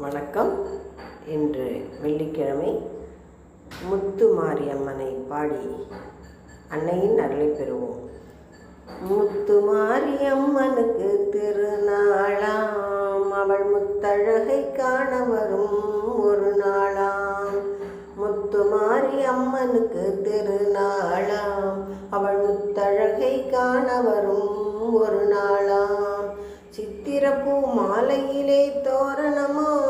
வணக்கம். இன்று வெள்ளிக்கிழமை முத்து மாரியம்மனை பாடி அன்னையின் அருளை பெறுவோம். முத்து மாரியம்மனுக்கு திருநாளாம். அவள் முத்தழகை காண வரும் ஒரு நாளாம். முத்து மாரியம்மனுக்கு திருநாளாம். அவள் முத்தழகை காண வரும் ஒரு நாளாம். சித்திரப்பூ மாலையிலே தோரணமாம்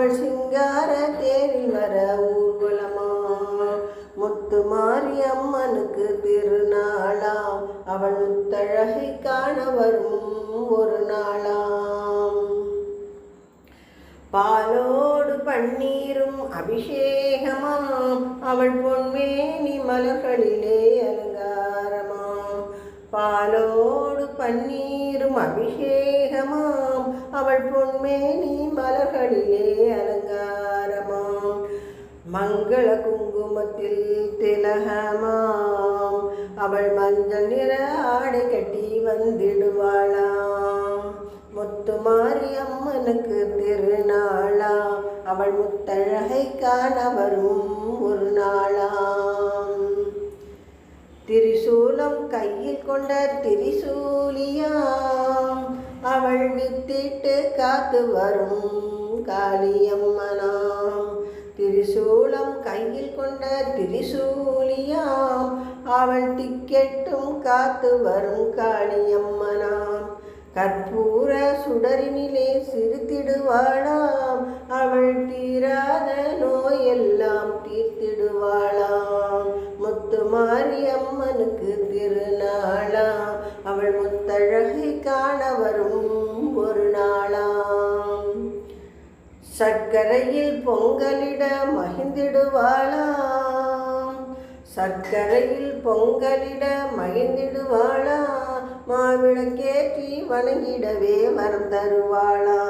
அவள் சிங்கார தேரில் வர ஊர்வலமா? முத்து மாறி அம்மனுக்கு திருநாளாம். அவள் முத்தழகை காண வரும் ஒரு நாளாம். பாலோடு பன்னீரும் அபிஷேகமாம். அவள் பொன்மேனி மலர்களிலே அலங்காரமாம். பாலோடு பன்னீரும் அபிஷேகமாம். அவள் பொன்மேனி மலர்களிலே அலங்காரமாம். மங்கள குங்குமத்தில் திலகமாம். அவள் மஞ்சள் நிற ஆடை கட்டி வந்திடுவாளாம். முத்து மாரியம்மனுக்கு திருநாளா அவள் முத்தழகை காண வரும் ஒரு நாளாம். அவள் வித்திட்டு காத்து வரும் காளியம்மனாம். திரிசூலம் கையில் கொண்ட திரிசூலியாம். அவள் திக்கெட்டும் காத்து வரும் காளியம்மனாம். கற்பூர சுடரினிலே சிரித்திடுவாளாம். அவள் தீராத நோயெல்லாம் தீர்த்திடுவாளாம். முத்து மாரியம்மனுக்கு திருநாளாம். அவள் முத்தழகை காண வரும் சர்க்கரையில் பொங்கலிட மகிழ்ந்திடுவாளாம். சர்க்கரையில் பொங்கலிட மகிழ்ந்திடுவாளா மாவிளக்கேற்றி வணங்கிடவே வரம் தருவாளா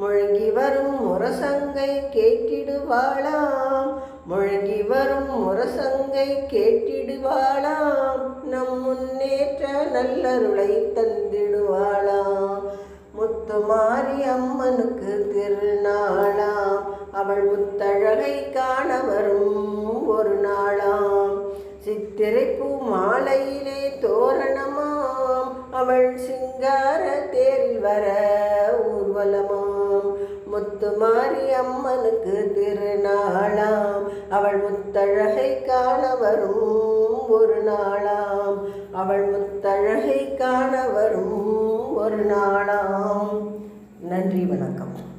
முழங்கி வரும் முரசங்கை கேட்டிடுவாளாம். முழங்கி வரும் முரசங்கை கேட்டிடுவாளாம். நம் முன்னேற்ற நல்லருளை தந்திடுவாளாம். முத்துமாரி அம்மனுக்கு திரு அவள் முத்தழகை காண வரும் ஒரு நாளாம். சித்திரைப்பூ மாலையிலே தோரணமாம். அவள் சிங்கார தேரில் வர ஊர்வலமாம். முத்துமாரி அம்மனுக்கு திருநாளாம். அவள் முத்தழகை காண வரும் ஒரு நாளாம். அவள் முத்தழகை காண வரும் ஒரு நாளாம். நன்றி வணக்கம்.